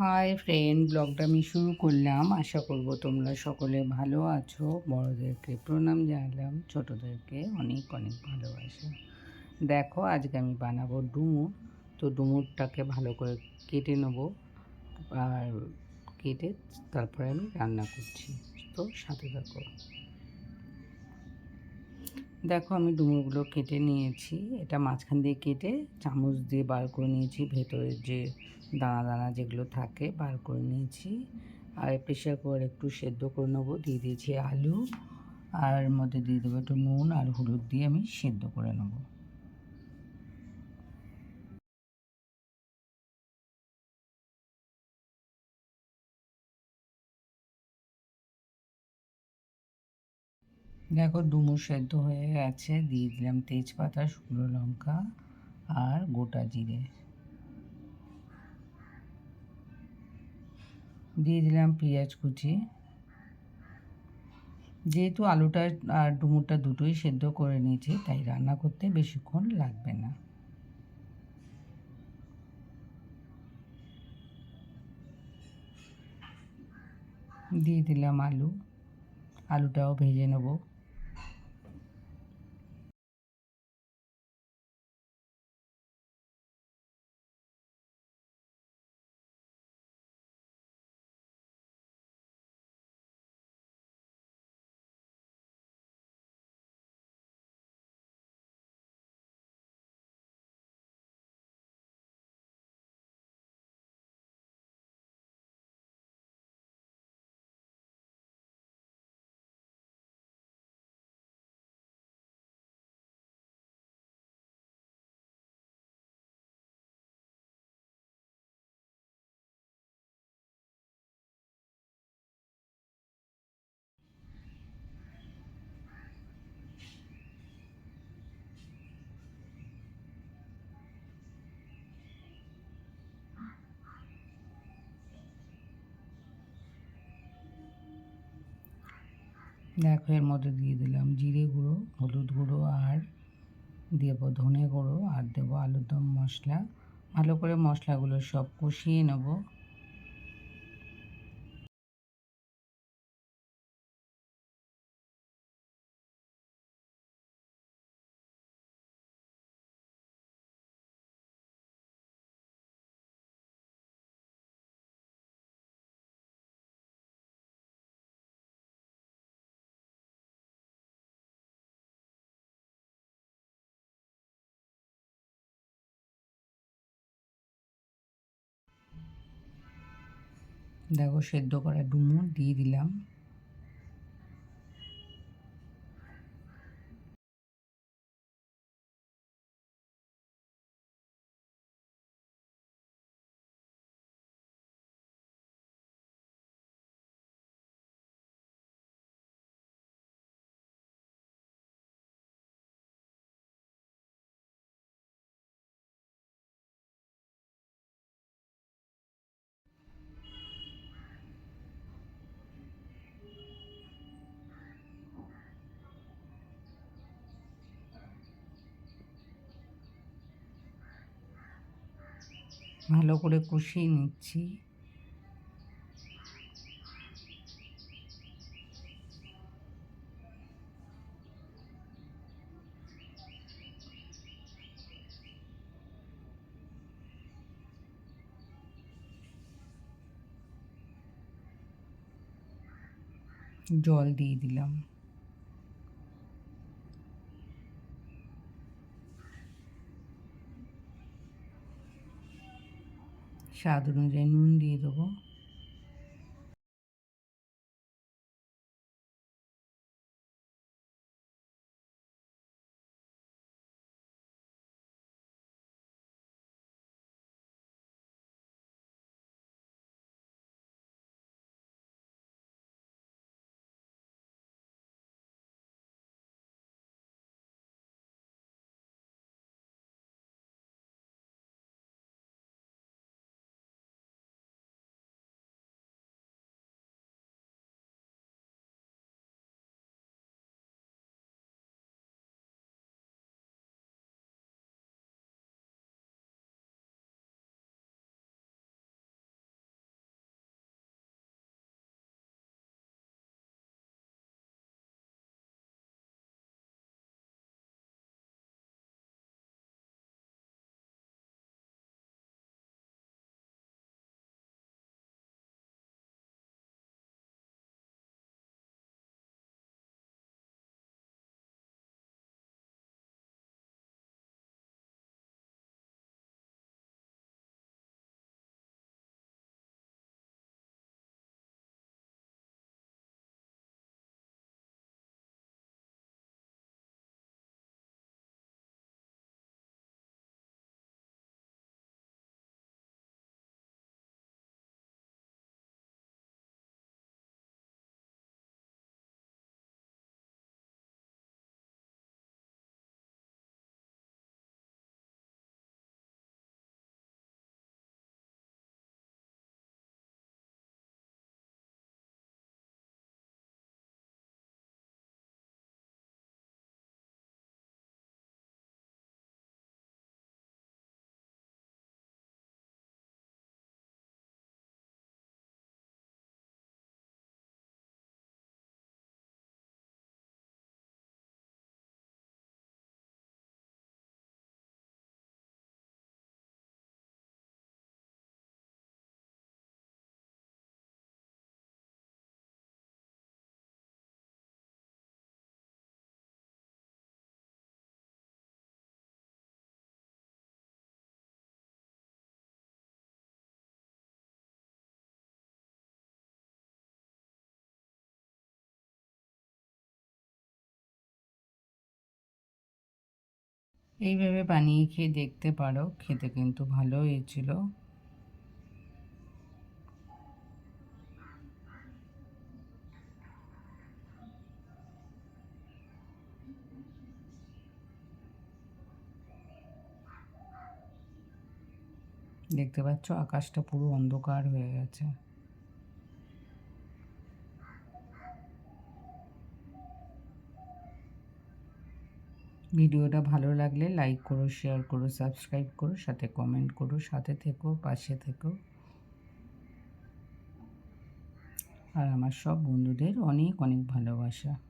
Hi friend ব্লগটা আমি শুরু করলাম। আশা করব তোমরা সকলে ভালো আছো। বড়োদেরকে প্রণাম জানালাম, ছোটোদেরকে অনেক অনেক ভালোবাসা। দেখো, আজকে আমি বানাবো ডুমুর। তো ডুমুরটাকে ভালো করে কেটে নেব আর কেটে তারপরে আমি রান্না করছি। তো সাথে থাকো। দেখো আমি ডুমুরগুলো কেটে নিয়েছি। এটা মাঝখান দিয়ে কেটে চামচ দিয়ে বার করে নিয়েছি, ভেতরের যে দানা দানা যেগুলো থাকে বার করে নিয়েছি। আর প্রেশার কুকার একটু সেদ্ধ করে নেব, দিয়ে দিয়েছি আলু। আর মধ্যে দিয়ে দেবো একটু নুন আর হলুদ দিয়ে আমি সেদ্ধ করে নেব। দেখো ডুমুর সেদ্ধ হয়ে গেছে, দিয়ে দিলাম তেজপাতা, শুকনো লঙ্কা আর গোটা জিরে। দিয়ে দিলাম পেঁয়াজ কুচি। যেহেতু আলুটা আর ডুমুরটা দুটোই সেদ্ধ করে নিয়েছি, তাই রান্না করতে বেশিক্ষণ লাগবে না। দিয়ে দিলাম আলু। আলুটাও ভেজে নেব। দেখো, এর মধ্যে দিয়ে দিলাম জিরে গুঁড়ো, হলুদ গুঁড়ো আর দেবো ধনে গুঁড়ো, আর দেবো আলুর দম মশলা। ভালো করে মশলাগুলো সব কষিয়ে নেব। দেখো সেদ্ধ করা ডুমুর দিয়ে দিলাম। ভালো করে কষিয়ে নিচ্ছি। জল দিয়ে দিলাম। স্বাদ অনুযায়ী নুন দিয়ে দেবো। এইভাবে বানিয়ে খেয়ে দেখতে পারো, খেতে কিন্তু ভালো হয়েছিল দেখতে পাচ্ছ, আকাশটা পুরো অন্ধকার হয়ে গেছে। ভিডিওটা ভালো লাগলে লাইক করো, শেয়ার করো, সাবস্ক্রাইব করো, সাথে কমেন্ট করো, সাথে থেকো, পাশে থেকো। আর আমার সব বন্ধুদের অনেক অনেক ভালোবাসা।